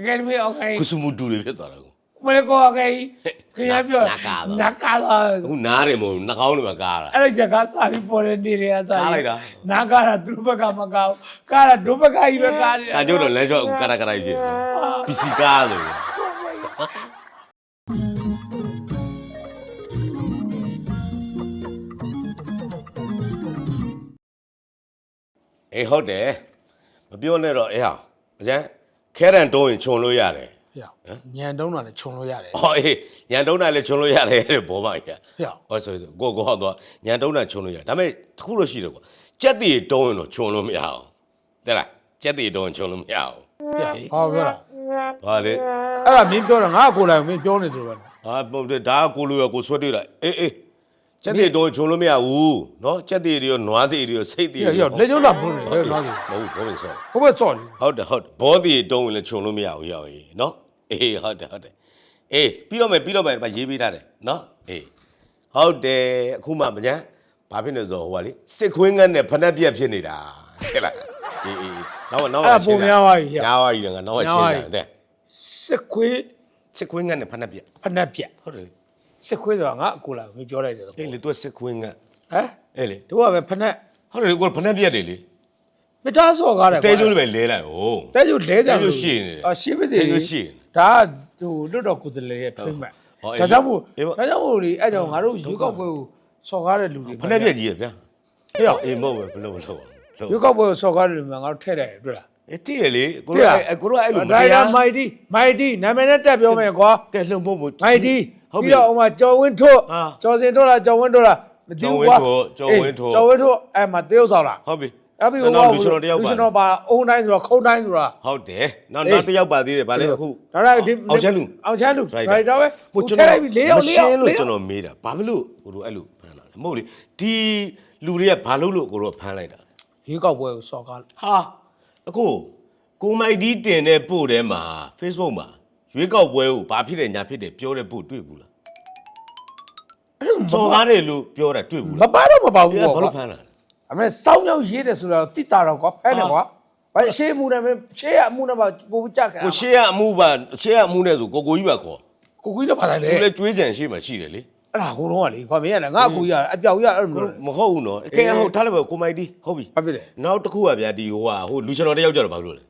Academy of Kai ကုစုမှုတူတွေဖြစ်သွားတာကိုမလေးကောအကဲခင်ဗျားပြောနာကာလာအခုနားတယ်မဟုတ်ဘူးနှာခေါင်းတွေမှာကားတာအဲ့ဒါကစာပြီးပေါ်တဲ့နေတွေကသာကားလိုက်တာနာကာတာသူ့ဘက်ကမကာဘူးကာတာဒုဘက်ကကြီးပဲကားနေတာဒါကြောင့်တော့လမ်းလျှောက်ကာတာကာတာကြီးရှိတယ်ပစ္စည်းကားလို့အေးဟုတ်တယ်မပြောနဲ့တော့အေးဟာအကျန်း ခဲရန်တုံးရင်ခြုံလို့ရတယ်ဟဲ့ညံတုံးတာလည်းခြုံလို့ရတယ်ဟောအေးညံတုံးတာလည်းခြုံလို့ရတယ်တဲ့ဘောမကြီးဟဲ့ဟောဆိုဆိုကိုကိုဟောတော့ညံတုံးတာခြုံလို့ရဒါပေမဲ့တစ်ခုလို့ရှိတယ်ကွာကြက်တီတုံးရင်တော့ခြုံလို့မရအောင်တဲ့လားကြက်တီတုံးရင်ခြုံလို့မရအောင်ဟဲ့ဟောပြောတာဟာလေအဲ့ဒါမင်းပြောတာငါ့ကိုယ်လိုက်မင်းပြောနေတယ်ပဲဟာပုံတယ်ဒါကကိုလိုရကိုဆွဲတွေ့လိုက်အေးအေး ကြက်တီတုံးခြုံလို့မရဘူးเนาะကြက်တီတွေရောနွားတီတွေရောစိတ်တီ ဟဲ့ တွေ ဟဲ့လက်ကျုံးလာဖို့နေဟဲ့သွားစီ မဟုတ်ဘူးဘောမင်းဆော ဟိုဘက်စော့လေ ဟုတ်တယ်ဟုတ်တယ်ဘောတီတုံးရင်လည်းခြုံလို့မရဘူးရောက်ရင်เนาะအေးဟုတ်တယ်ဟုတ်တယ်အေးပြီးတော့မယ်ပြီးတော့မယ်ဒီမှာရေးပေးထားတယ်เนาะအေးဟုတ်တယ်အခုမှမညာဘာဖြစ်နေဆိုဟိုကလေစစ်ခွင်းငတ်နဲ့ဖနက်ပြက်ဖြစ်နေတာဟဲ့လားအေးအေးနောက်နောက် အဲ့ဒါပုံများပါကြီးဟဲ့ ညာပါကြီးတယ်ငါနောက်ရှင်းတာတဲ့ စစ်ခွေး စစ်ခွင်းငတ်နဲ့ဖနက်ပြက် ဖက်နှက်ပြက် ဟုတ်တယ်လေ စစ်ခွေးဆိုတာငါအကိုလာမင်းပြောလိုက်တယ်ဟမ်အေးလေသူကစစ်ခွင်းငတ်တို့အေးလေကပဲဖက်နှက်ဟုတ်တယ်လေကိုဖနက်ပြက်တယ်လေမတားစော်ကားတယ်တဲကျိုးလေးပဲလဲလိုက်ဟို တဲကျိုးလဲတယ်တဲကျိုးရှိနေတယ်အာရှင်းပါစေတဲကျိုးရှိနေတယ်ဒါကဟိုလွတ်တော်ကိုယ်စားလှယ်ရဲ့ထွေးမှတ်ဟောဒါကြောင့်မို့အေးပေါ့ ဒါကြောင့်မို့လေအဲ့ကြောင့်ငါတို့ရွေးကောက်ပွဲကိုစော်ကားတဲ့လူတွေဖနက်ပြက်ကြီးရဗျာဟေ့ရောအေးမဟုတ်ဘူးဘလို့ဘလို့လို့ရွေးကောက်ပွဲကိုစော်ကားတဲ့လူမျိုးငါတို့ထည့်တယ်တွေ့လားအေးတည်ရလေကိုတို့အဲ့ကိုတို့အဲ့လိုမဒါတရရားမိုက်တီမိုက်တီနာမည်နဲ့တက်ပြောမယ်ကွာကဲလှုံဖို့မို့ မိုက်တီ ဟုတ်ပြီပြီးတော့ဟိုမှာကျော်ဝင်းထွတ်အာကျော်စင်ထွတ်လားကျော်ဝင်းထွတ်လားမသိဘူးကွာကျော်ဝင်းထွတ်အေးကျော်ဝင်းထွတ်အဲ့မှာတရုတ်ဆောင်လားဟုတ်ပြီအဲ့ပြီးနောက်တော့လူရှင်တော်တယောက်ပါလူရှင်တော်ပါအုံတိုင်းဆိုတော့ခုံတိုင်းဆိုတာဟုတ်တယ်နောက်အေးနောက်တစ်ယောက်ပါသေးတယ်ဗာလေအခုဒါရဒီအောင်ချမ်းလူအောင်ချမ်းလူဒရိုဒရိုက်တာပဲဟိုဟိုကျွန်ထည့်တော်လိုက်ပြီ၄ယောက်၄ယောက်မရှင်းလို့၄ယောက်ကျွန်တော်မေးတာဘာဖြစ်လို့ကိုတို့အဲ့လိုဖမ်းတာလဲမဟုတ်လေဒီလူတွေကဘာလို့လို့ကိုတို့ဖမ်းလိုက်တာလဲရွေးကောက်ပွဲကိုစော်ကားလို့ဟာအခုကိုမိုက်ဒီတင်တဲ့ပို့ထဲမှာ Facebook မှာ ရွေးကောက်ပွဲကိုဘာဖြစ်တယ်ညာဖြစ်တယ်ပြောတဲ့ပို့တွေ့ဘူးလားအဲ့လိုမစော်ကားတယ်လို့ပြောတာတွေ့ဘူးမလားပါတော့မပါဘူးဒီကပေါ့ဘာကွာလို့ဖမ်းတာလဲအမေစောင်းမြောက်ရေးတယ်ဆိုတော့တိတာတော့ကွာဖဲတယ်ကွာဘာရှေးမှုနဲ့မရှေးရမှုနဲ့ပါပို့ကြခံကိုရှေ့ကအမှုပါရှေ့ကအမှုနဲ့ဆိုကိုကိုကြီးပါခေါ်ကိုကြီးလည်းပါတိုင်းလေသူလည်းကြွေးကြံရှေ့မှာရှိတယ်လေအဲ့ဒါဟိုတော့ကလေခွာမင်းရတယ်ငါအကူကြီးရအပြောက်ကြီးရအဲ့လိုမျိုးမဟုတ်ဘူးနော်အကဲဟုတ်ထားလိုက်ပါကိုမိုက်ဒီဟုတ်ပြီဘာဖြစ်လဲနောက်တစ်ခုကဗျာဒီဟိုဟာဟိုလူရှင်တော်တယောက်ကြတော့ဘာလို့လဲ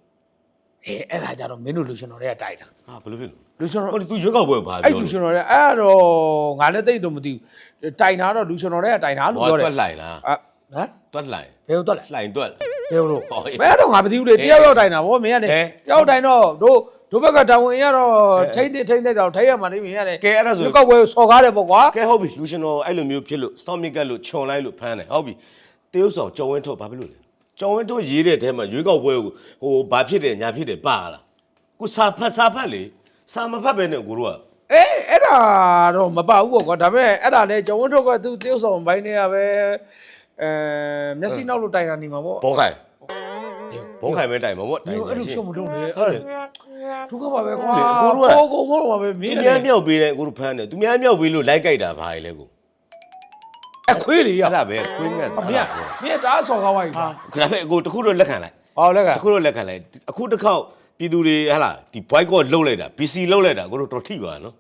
အေးအဲ့ဒါကြတော့မင်းတို့လူရှင်တော်တွေကတိုက်တာဟာဘယ်လိုဖြစ်လဲလူရှင်တော်ဟိုသူရွေးကောက်ပွဲကိုဘာအဲ့ပြောလူလဲရှင်တော်တွေအဲ့တော့ငါလည်းတိတ်တော့မသိဘူးတိုင်တာတော့လူရှင်တော်တွေကတိုင်တာလို့ဟောပြောတယ်တွက်လိုက်လားအာဟမ်တွက်လိုက်ဘယ်လိုတော့လဲလှိုင်တွက် ဘယ်လိုဟောအေးဘယ်တော့ငါမသိဘူးလေတယောက်ယောက်တိုင်တာဗောမင်းရတယ်ဟဲ့ တယောက်တိုင်တော့တို့တို့ဘက်ကတာဝန်ရတော့ထိမ့်သိထိမ့်သိတော့ထိုက်ရမှာနေမင်းရတယ်ကဲအဲ့ဒါဆိုဒီကောက်ပွဲကိုစော်ကားတယ်ပေါ့ကွာကဲဟုတ်ပြီလူရှင်တော်အဲ့လိုမျိုးဖြစ်လို့စောင့်မြစ်ကတ်လို့ခြုံလိုက်လို့ဖမ်းတယ်ဟုတ်ပြီတရုပ်ဆောင်ကြော်ဝင်းထုတ်ဘာဖြစ်လို့လဲ ကြော်ဝင်းထုတ်ရေးတဲ့ထဲမှာရွေးကောက်ပွဲကိုဟိုဘာဖြစ်တယ်ညာဖြစ်တယ်ပါလားကိုစာဖတ်စာဖတ်လေစာမဖတ်ပဲနဲ့ကိုတို့ကအေးအဲ့ဒါတော့မပါဘူးပေါ့ကွာဒါပေမဲ့အဲ့ဒါလည်းကျောင်းဝင်းထုတ်ကသူတယောက်ဆောင်ဘိုင်းနေရပဲအဲမျက်စိနောက်လို့တိုင်တာနေမှာပေါ့ဘောခိုင်ဘောခိုင်ပဲတိုင်မှာပေါ့တိုင်အဲ့လိုရှရှုံမလုပ်နဲ့ဟုတ်တယ်ဒုက္ခပါပဲကွာလေကိုတို့ကကိုကိုမို့ပါပဲမသူင်းများလည်းမြောက်ပေးတယ်ကိုတို့ဖမ်းတယ်သူများမြောက်ပေးလို့လိုက်ကြိုက်တာဘာလဲကို အခွေးလေရအဲ့ဒါပဲခွင်းငတ်မင်းကမင်းကတားဆော်ကားဝိုင်းဟာဒါပေမဲ့ကိုတခုတော့လက်ခံလိုက်ဟောလက်ကတခုတော့လက်ခံလိုက်အခုတစ်ခေါက်ပြည်သူတွေဟဟလာဒီ boycott လုပ်လိုက်တာ BC လုပ်လိုက်တာကိုတို့တော်ထိပါနော်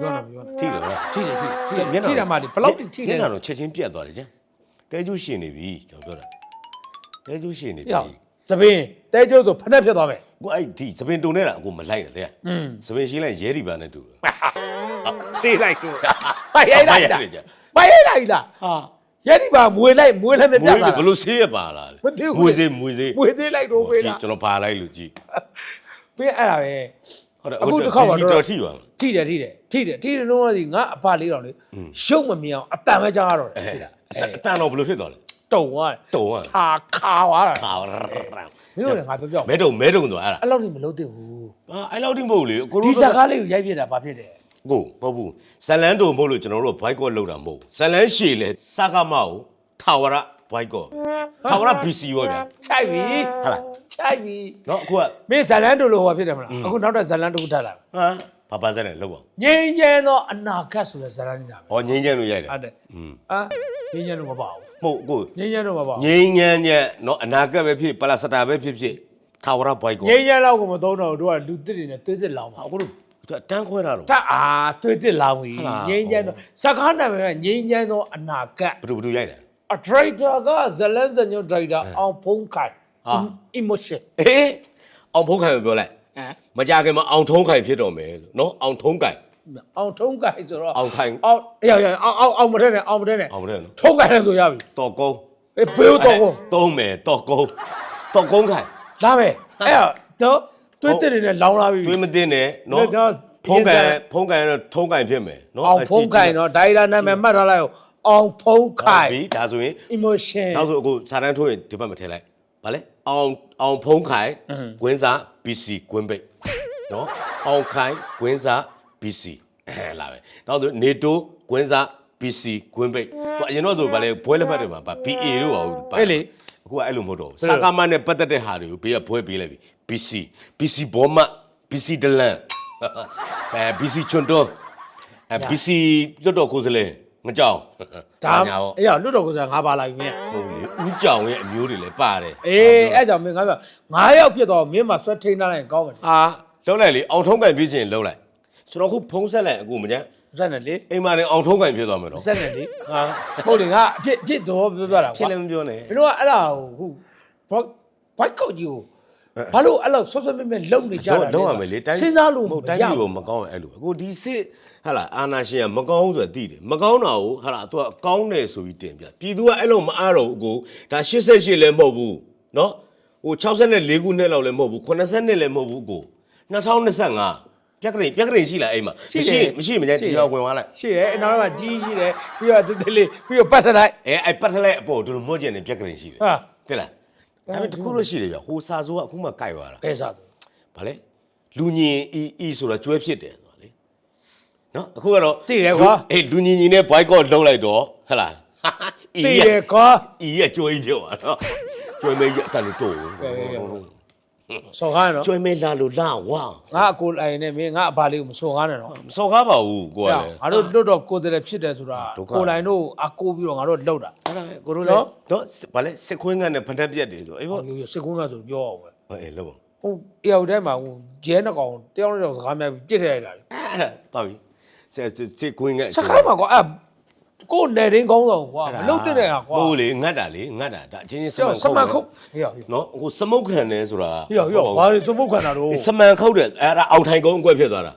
ပြောနေပြောနေထိတယ်ဗျာထိတယ်ထိတယ်ထိတယ်ထိတယ်မှာဒီဘလောက်ထိထိမျတယ်က်နှာတော့ချက်ချင်းပြတ်သွားတယ်ကျန်တဲကျူးရှင်နေပြီကျွန်တော်ပြောတာတဲကျူးရှင်နေပြီရသပင်းတဲကျိုးဆိုဖက်နဲ့ဖြစ်သွားမယ်ကိုအဲ့ဒီသပင်တုံနေတာအကိုမလိုက်တယ်တဲ့อืมသပင်ရှင်းလိုက်ရဲဒီပါနဲ့တူတယ်ဆေးလိုက်တော့ဖိုင်ရိုက်လိုက်လား ကျန်ဖိုင်ရိုက်လိုက်လားဟာရက်ဒီပါမွေလိုက်မွေလည်းမမွေးပြတ်ဘတာလို့ဆေးရပါလားမသိဘူးမွေးစေးမွေးစေးမွေသေးလိုက်တော့ပေးကြတာည့်ကျွန်တော်ပါလိုက်လို့ကြည့်ပေးအဲ့ဒါပဲဟုတ်တယ်အခုတစ်ခေါက်ပါတော့တော်ထိပါထိတယ်ထိတယ်ထိတယ်ထိတယ်တော့ဒီငါအဖလေးတော်လေရှုပ်မမြင်အောင်အတန်ပဲကြားရတော့တယ်ထိတာအဲ့အတန်တော့ဘလို့ဖြစ်သွားလဲတုံသွားတယ်တုံอ่ะခါခါသွားတာခါရမင်းတို့လည်းငါပြောပြောမဲတုံမဲတုံသွားအဲ့ဒါအဲ့လောက်ထိမလုပ်သင့်ဘူးအာအဲ့လောက်တိမဟုတ်လေကိုဒီတို့စကားလေးကိုရိုက်ပြတာဘာဖြစ်တယ် ကိုမဟုတ်ဘူးဇလန်တုံမဟုတ်လို့ကျွန်တော်တို့ဘိုက်ကော့လောက်တာမဟုတ်ဇလန်ရှည်လဲစကားမကိုထာဝရဘိုက်ကော့ထာဝရ BC ရောဗျာခြိုက်ပြီဟုတ်လားခြိုက်ပြီနော်အခုကမင်းဇလန်တို့လိုဟောဖြစ်တယ်မလားအခုနောက်တော့ဇလန်တို့ထပ်လာဟမ်ဘာပါဇလန်လောက်အောင်ငင်းကျန်တော့အနာကတ်ဆိုတဲ့ဇလန်နေတာပဲဟောငင်းကျန်လို့ရိုက်တယ်ဟုတ်တယ်อืมဟာငင်းကျန်လို့မပါဘူးမဟုတ်ကိုငင်းကျန်တော့မပါဘူးငင်းကျန်ညက်နော်အနာကတ်ပဲဖြစ်ပလာစတာပဲဖြစ်ဖြစ်ထာဝရဘိုက်ကောငင်းကျန်လောက်ကိုမသုံးတော့တို့ကလူသစ်တွေနဲ့သွေးသစ်လောင်ပါအခုတို့ တန်းခွဲတာတော့တအာသွေးတစ်လောင်ပြီဟုတ်လား ငိမ့်ချမ်းတော့စကားနာမည်ကငိမ့်ချမ်းသောအနာဂတ်ဘယ်သူဘယ်သူရိုက်တယ်အထရိုက်တာကဇလန်ဇညွန်ဒရိုက်တာအောင်ဖုံးခိုင်ဟာ emotion အေးအောင်ဖုံးခိုင်ကိုပြောလိုက်ဟမ်မကြခင်မှာအောင်ထုံးခိုင်ဖြစ်တော်မယ်လို့နော်အောင်ထုံးခိုင် အောင်ထုံးခိုင်ဆိုတော့အောင်ခိုင် အောင်အေးရအောင်အောင်အောင်မတဲ့နဲ့အောင်မတဲ့နဲ့အောင်မတဲ့နော်ထုံးခိုင်လည်းဆိုရပြီတော်ကုန်းအေးဘေးတော့ကိုသုံးမယ်တော်ကုန်းတော်ကုန်းခိုင်လာမယ်အဲ့တော့သွေး တစ်တွေနဲ့လောင်လာပြီ တွေးမသိနဲ့နော်တော့ဖုံးခိုင်ဖုံးခိုင်တော့ထုံးခိုင်ဖြစ်မယ်နော်အောင်ဖုံးခိုင်နော်ဒိုင်ယာနာမည်မှတ်ထားလိုက်အောင်ဖုံးခိုင် ပြီဒါဆိုရင် emotion နောက်ဆိုအခုစာတန်းထိုးရင်ဒီဘက်မထည့်လိုက်ဗာလဲအောင်အောင်ဖုံးခိုင်အင်းကွင်းစာ BC ကွင်းပိတ်နော်အောင်ခိုင်ကွင်းစာ BC အဲလာပဲနောက်ဆိုနေတိုးကွင်းစာ BC ကွင်းပိတ်သူအရင်တော့ဆိုဗာလဲဘွဲလက်ဖက်တွေမှာဗာ BA လို့ပါဘူးပါအဲ့လေ အခုကအဲ့လိုမဟုတ်တော့ဘူးဘယ်လိုစာကမနဲ့ပတ်သက်တဲ့ဟာတွေကိုဘေးကဘွဲပေးလိုက်ပြီ BC BC ဘောမ BC ဒလန်အဲ BC ချွန်တော်အဲ BC လွတ်တော်ကိုယ်စလဲငကြောင်ဒါညာပေါ့အေးရလွတ်တော်ကိုစားငါပါလာပြီမင်းဟုတ်လေဦးကြောင်ရဲ့အမျိုးတွေလည်းပါတယ်အေးအဲ့ကြောင့်မင်းငါပြော9ယောက်ဖြစ်တော့မင်းမှာဆွဲထိန်းထားလိုက်ရင်ကောင်းမယ်အာလုံးလိုက်လေအောင်ထုံးကန်ပြည့်ချင်လုံးလိုက်ကျွန်တော်ခုဖုံးဆက်လိုက်အခုမကြမ်း ဇက်နဲ့လေအိမ်မှာလည်းအောင်ထုံးကန်ပြည့်သွားမယ်နော်ဇက်နဲ့လေဟာဟုတ်လေငါအဖြစ်အဖြစ်တော့ပြောပြတာဖြစ်ကွာလည်းမပြောနဲ့မင်းတို့ကအဲ့ဒါကိုခုဘိုက်ကောက်ကြီးကိုဘာလို့အဲ့လိုဆော့ဆော့မဲမဲလုံနေကြတာလဲလုံးရမယ်လေတိုင်းစဉ်းစားလို့မဟုတ်ရတိုင်းဘူး ပြည်ပေါ်မကောင်းရင်အဲ့လိုအခုဒီစစ်ဟာလာအာနာရှင်ကမကောင်းဘူးဆိုတာသိတယ်မကောင်းတာကိုဟာလာ तू ကကောင်းတယ်ဆိုပြီးတင်ပြပြည်သူကအဲ့လိုမအားတော့ဘူးကိုဒါ88လည်းမဟုတ်ဘူးနော်ဟို64ခုနှစ်လောက်လည်းမဟုတ်ဘူး80နှစ်လည်းမဟုတ်ဘူးကို2025 ပြက်ကလေးပြက်ကလေးရှိလားအိမ်မှာမရှိမရှိမကြမ်းဒီတော့ဝင်သွားလိုက်ရှိတယ်အနောက်မှာကြီးရှိတယ်ပြီးတော့တက်တက်လေးပြီးတော့ပတ်ထလိုက် အဲအဲ့ပတ်ထလိုက်အပေါ်တို့မွတ်ကျင်နေပြက်ကလေးရှိတယ်ဟာ တဲ့လားဒါပေမဲ့တခုလို့ရှိတယ်ဗျဟိုစာစိုးကအခုမှကြိုက်သွားတာကဲစားသူဗာလေလူညင်အီအီဆိုတာကျွဲဖြစ်တယ်ဆိုတာလေနော်အခုကတော့သိတယ်ကွာအေးလူညင်ညင်နဲ့ boycott လုပ်လိုက်တော့ဟဟလားအီတည်ရဲ့တယ်ကွာအီရဲ့ကျွဲကြီးပြောတာနော်ကျွဲမေးရတက်လို့တော့ ဆော်ကားနော်ကျွဲမေးလာလို့လာဝါငါအကိုလိုင်းနဲ့မင်းငါအဘာလေးကိုမဆော်ကားနဲ့နော်မစော်ကားပါဘူးကိုကလည်း ငါတို့လွတ်တော့ကိုယ်တည်းဖြစ်တယ်ဆိုတာဒုက္ခ ကိုလိုင်းတို့အကိုပြီးတော့ငါတို့လှုပ်တာ အဲ့ဒါပဲကိုတို့နော်လည်းတော့ဗာလေစစ်ခွင်းကနဲ့ဖန်တက်ပြက်တယ်ဆိုအေးဟိုပေါ့စစ်ကုန်းကဆိုပြောအောင်ပဲအေးလို့ပေါ့ဟိုအရောက်တိုင်းမှာဟိုကျဲနှကောင်တယောက်တစ်ယောက်စကားများပြီးပြစ်ထည့်လိုက်တာလေအဲ့ဒါတော်ပြီစစ်စစ်စစ်ခွင်းကစကားမှာကွာအဲ့ ကိုယ်နယ်ရင်းကောင်းတော့ကွာမလုပ်တဲ့နဲ့ဟာကွာမဟုတ်လေငတ်တာလေငတ်တာဒါအချင်းချင်းစကျော်စမမန်န်ခုခုတ်တ်ဟေ့ဟေ့နော်အခုစမုတ်ခံနေဆိုတာဟေ့ဟေ့ဘာလို့စမုတ်ခံတာတော့စမန်ခုတ်တယ်အဲ့ဒါအောက်ထိုင်ကုန်းအကွက်ဖြစ်သွားတာ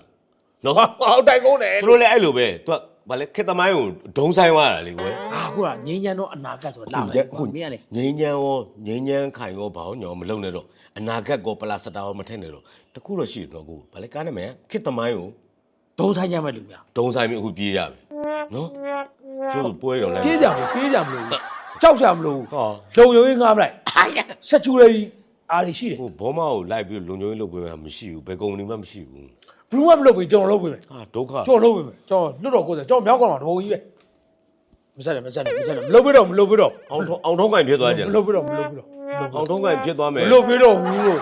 နော်အောက်တိုင်ကုန်းတယ်သူတို့လည်းအဲ့လိုပဲသူကဗာလဲခက်သမိုင်းကိုဒုံဆိုင်သွားတာလေကွယ်အာခုကငင်းညံတော့အနာဂတ်ဆိုလာမယ်ကွာမင်းကလေငိမ့်ညမ်းရောငိမ့်ညမ်းခိုင်ရောဘာလို့ညောမလုံနဲ့တော့အနာဂတ်ကောပလာစတာရောမထက်နဲ့တော့တခုတော့ရှိတယ်နော်ကိုဗာလဲကားနေမယ်ခက်သမိုင်းကိုဒုံဆိုင်ညံမဲ့လူများဒုံဆိုင်ပြီးအခုပြေးရပြီနော် ကျိုးပွဲရောလဲပြေးကြမလို့ပြေးကြမလို့ကြောက်ကြမလို့ဟောလုံယုံရင်ငားမလိုက်ဆက်ချူရီအားရရှိတယ်ဟိုဘောမကိုလိုက်ပြီးလုံချုံကြီးလုပ်ပေးမှမရှိဘူးဘယ်ကုမ္ပဏီမှမရှိဘူးဘယ်မှမလုပ်ဘူးကျွန်တော်လုပ်ပေးမယ်ဟာဒုက္ခကျွန်တော်လုပ်ပေးမယ်ကျွန်တော်လွတ်တော့ကိုယ်ကျွန်တော်မြောက်ကောင်မှာတဘုံကြီးပဲမဆက်နဲ့မဆက်နဲ့မဆက်နဲ့မလုပ်ပေးတော့မလုပ်ပေးတော့အောင်ထုံးအောင်ထုံးကင်ဖြစ်သွားကြတယ်မလုပ်ပေးတော့မလုပ်ပေးတော့အောင်ထုံးကင်ဖြစ်သွားမယ်မလုပ်ပေးတော့ဘူးလို့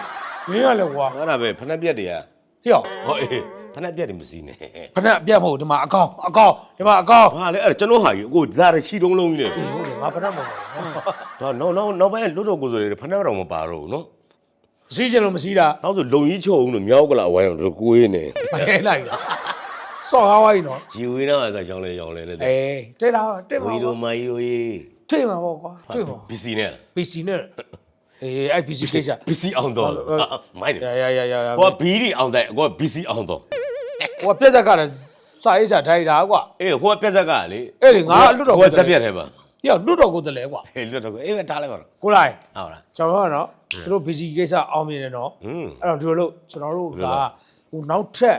မင်းကလည်းကွာအဲ့ဒါပဲဖနှက်ပြက်တွေကဟေ့ဟောအေး ဖနှက်ပြက်တွေမစည်းနဲ့ခဏအပြတ်မဟုတ်ဒီမှာအကောင်အကောင်ဒီမှာအကောင်ဟာလေအဲ့ဒါကျွန်တော်ဟာကြီးအခုလာရချီတုံးလုံးကြီးနဲ့အေးဟုတ်တယ်ငါဖဏမဟုတ်ဘူးတော့နောက်နောက်နောက်ပိုင်းလွတ်တော်ကိုယ်ဆိုတွေဖနှက်တော့မပါတော့ဘူးနော်စီးချင်လို့မစီးတာနောက်ဆိုလုံကြီးချုံအောင်လို့မြောက်ကလာဝိုင်းအောင်တို့ကိုေးနေမဟဲလိုက်တာဆော့ကားဝိုင်းနော်ရီဝေးတော့ဆိုရောင်းလဲရောင်းလဲနဲ့အေးတဲ့တာတဲ့ပါဝီတို့မိုင်းတို့ရေးတဲ့ပါပေါ့ကွာတဲ့ပါပီစီနဲ့ PC နဲ့အေးအဲ့ PC ကိစ္စပီစီအောင်တော့မိုင်းတယ် ရရရရရဟိုကဘီဒီအောင်တဲ့ဟိုကပီစီအောင်တော့ ဟိုပြက်သက်ကလည်းစာရေးစာထိုင်တာကွာ အေးဟိုကပြက်ဆက်ကလေအဲ့ဒီငါလွတ်တော် ဟိုကစက်ပြက်ထဲပါဟေ့လွတ်တော်ကိုတလဲကွာအေးလွတ်တော်အေးထားလိုက်ပါတော့ကိုလိုက်ဟုတ်လားကျွန်တော်ကနော်သူတို့ PC ကိစ္စအောင်မြင်တယ်နော်ဟွန်းအဲ့တော့ဒီလိုလို့ကျွန်တော်တို့ဘယ်လိုကလဲဟိုနောက်ထပ်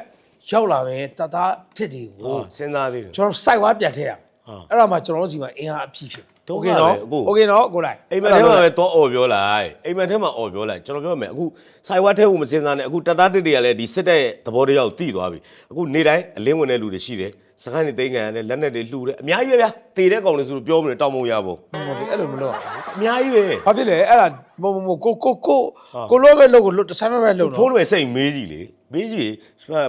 ရောက်လာမယ်တသားဖြစ်တယ်ကို ဟောစဉ်းစားသေးတယ် ကျွန်တော်စိုက်ဝါပြန်ထည့်ရဟာအဲ့ဒါမှကျွန်တော်တို့စီမှာအင်အားအပြည့်ဖြစ် ဒုက္ခ โอเคနော် ပဲအခု โอเคနော်ကိုလိုက် အိမ်မက်ထဲမှာပဲတော့អော်ပြောလိုက်အိမ်မက်ထဲမှာអော်ပြောလိုက်ကျွန်တော်ပြောမယ်အခုဆိုင်ဝါထဲကိုမစင်စားနဲ့အခုတက်သားတစ်တွေကလည်းဒီစစ်တဲ့သဘောတရားကိုသိသွားပြီအခုနေတိုင်းအလင်းဝင်တဲ့လူတွေရှိတယ်စကိုင်းတွေသိမ်းခံရတယ်လက်နဲ့တွေလှူတယ်အများကြီးပဲဗျာတေတဲ့ကောင်တွေဆိုလို့ပြောမလို့တောင်းမရဘူး ဟုတ်တယ်အဲ့လိုမလုပ်ရဘူး အများကြီးပဲ ဘာဖြစ်လဲအဲ့ဒါမမမကိုကိုကို ဟာ ကိုလောပဲလို့ကိုလွတ်တဆိုင်မဲ့ပဲလို့ ဖုန်း နော် တွေစိတ်မေးကြည့်လေမေးကြည့်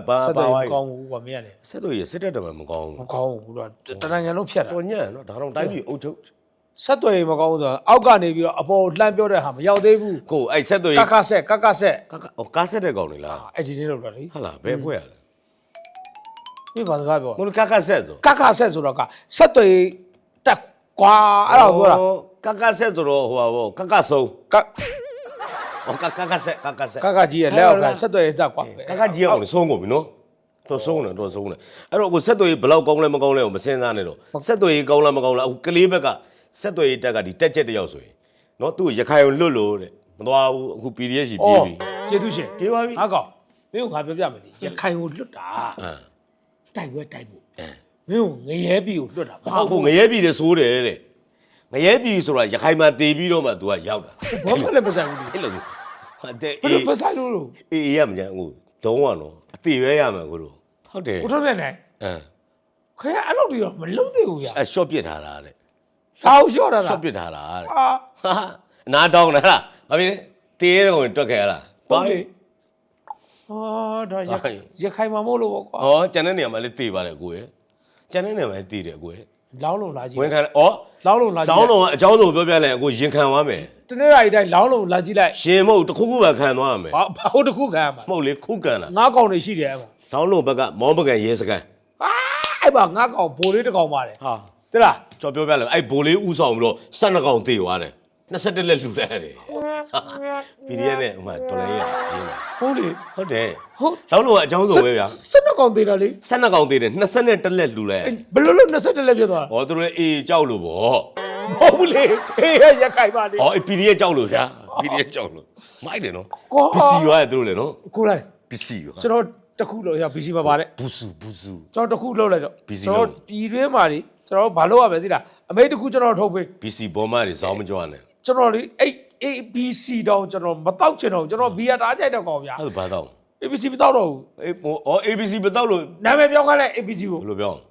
ဘာ ဆက် ဘာ တယ် ဝို မ င်း ကောင်းဘူးကွာမင်းရတယ် ဆက်တော့ရစစ်တဲ့တယ်မကောင်း မ ဘူး ကောင်းဘူးကွာတနင်္ဂနွေလုံးဖြတ်တာ တော်ညံ့နော်ဒါတော့တိုင်းပြည်အုပ်ချုပ် ဆက်သွယ်ရေးမကောင်းဘူးဆိုတော့အောက်ကနေပြီးတော့အပေါ်လှမ်းပြောတဲ့ဟာမရောက်သေးဘူးကိုအဲ့ဆက်သွယ်ကကဆက်ကကဆက်ကကဟိုကားဆက်တဲ့ကောင်လေလားအဲ့ဒီနေ့လောက်တော့လေဟာလားဘယ်ဖွဲ့ရလဲဒီဘာစကားပြောကိုကကဆက်ဆိုကကဆက်ဆိုတော့ကဆက်သွယ်ရေးတက်ကွာအဲ့ဒါကိုပြောတာကကဆက်ဆိုတော့ဟိုပါဘောကကဆုံးကဟောကကကဆက်ကကဆက်ကကကြီးရဲ့လက်အောက်ကဆက်သွယ်ရေးတက်ကွာကကကြီးအောင်ဆုံးကုန်ပြီနော်တော့ဆုံးတယ်တော့ဆုံးတယ်အဲ့တော့ကိုဆက်သွယ်ရေးဘယ်လောက်ကောင်းလဲမကောင်းလဲကိုမစင်စားနဲ့တော့ဆက်သွယ်ရေးကောင်းလားမကောင်းလားအခုကလေးဘက်က ဆက်သွယ်ရေးတက်ကဒီတက်ချက်တစ်ယောက်ဆိုရင်နော်သူ့ရခိုင်ကိုလွတ်လို့တဲ့မသွားဘူးအခု PDF ရှိပြေးပြီကျေးဇူးရှင်ပြေးပါပြီဟာကောင်မင်းကငါပြောပြမယ်လေရခိုင်ကိုလွတ်တာအမ်တိုက်ဝဲတိုက်ဖို့အမ်မင်းကိုငရဲပြီကိုလွတ်တာမဟာဟုတ်ကိုဘူးငရဲပြည်တယ်ဆိုးတယ်တဲ့ငရဲပြည်ဆိုတာရခိုင်မှာတည်ပြီးတော့မှ तू ကရောက်တာဘာမှလည်းမဆိုင်ဘူးလေအဲ့လိုဟာတဲ့ဘယ်လိုပတ်ဆိုင်လို့လို့အေးအေးရမကြအခုဒုံးကနော်အတိပဲရမှာကိုလို့ဟုတ်တယ်ကိုထွန်းမြတ်နိုင်အမ်ခရအဲ့လိုတည်းတော့မလုံးသေးဘူးဗျာအဲ short ပစ်ထားတာတဲ့ စာအုပ်လျှော့တာလား short ပစ်ထားတာတဲ့အာဟာအနာတောင်းလားလားဘာဖြစ်လဲတေးရဲကောင်တွက်ခဲ့ရလားဟုတ်သွားလေဟောဒါရဟုတ်ရခိုင်မှာမို့လို့ပေါ့ကွာဟောကျန်တဲ့နေရာမှာလည်းတေးပါတယ်ကိုရဲ့ကျန်တဲ့နေရာမှာလည်းတေးတယ်ကိုရဲ့လောင်းလုံးလာကြည့်ဝင်ခံဩလောင်းလုံးလာကြည့်လောင်းတော်ကအကြောင်းစုံပြောပြလိုက်အခုရင်ခံသွားမယ်တနေ့တိုင်းတိုင်းလောင်းလုံးလာကြည့်လိုက်ရှင်မဟုတ်တစ်ခုခုပဲခံသွားမယ်ဘာဘာဟုတ်တစ်ခုခံရမှာမဟုတ်လေခုကန်တာငါးကောင်တွေရှိတယ်အဲ့မှာလောင်းလုံးဘက်ကမောင်းပကံရဲစကန်အာအဲ့မှာငါးကောင်ဘိုးလေးတစ်ကောင်ပါတယ်ဟာ သိလားကြော်ပြောပြလိုက်အဲ့ဘိုးလေးဥဆောင်ပြီးတော့12ကောင်တေးသွားတယ်21လက်လှူလိုက်တယ် PDF နဲ့ဟိုမှာဒေါ်လာကြီးကပြင်းတာဟုတ်လေဟုတ်တယ်ဟုတ်လောင်းလုံးကအကြောင်းစုံပဲဗျာစက်နှစ်ကောင်သေးတာလေ12ကောင်တေးတယ်21လက်လှူလိုက်အဲ့ဘယ်လိုလုပ်20လက်ပြတ်သွားတာဟောသူတို့လည်းအေးကြောက်လို့ဗောမဟုတ်ဘူးလေအေးရခိုင်ပါလေဟောအေး PDF ကြောက်လို့ဗျာ PDF ကြောက်လို့မိုက်တယ်နော်ကွာပစ္စည်းရွားတယ်သူတို့လည်းနော်ကိုလိုက်ပစ္စည်းရွားကျွန်တော်တစ်ခုလို့ရ BC ပါပါတယ်ဘူးစုဘူးစုကျွန်တော်တစ်ခုလုပ်လိုက်တော့ BC ကျွန်တော်ပြည်တွင်းမှာလေ ကျွန်တော်ဘာလုပ်ရမလဲသိလားအမေတစ်ခုကျွန်တော်ထုတ်ပေးပစ္စည်းဘောမတွေစောင်းမကြွနဲ့ကျွန်တော်လေအဲ့ ABC တောင်ကျွန်တော်မတောက်ချင်တော့ဘူးကျွန်တော် VR တားကြိုက်တော့ကောင်ဗျာ အဲ့ဒါဘာတော့ ABC မတောက်တော့ဘူးအေးဟောအော် ABC မတော့လို့နာမည်ပြောင်းခိုင်းလိုက် ABC ကို ဘယ်လိုပြောအောင်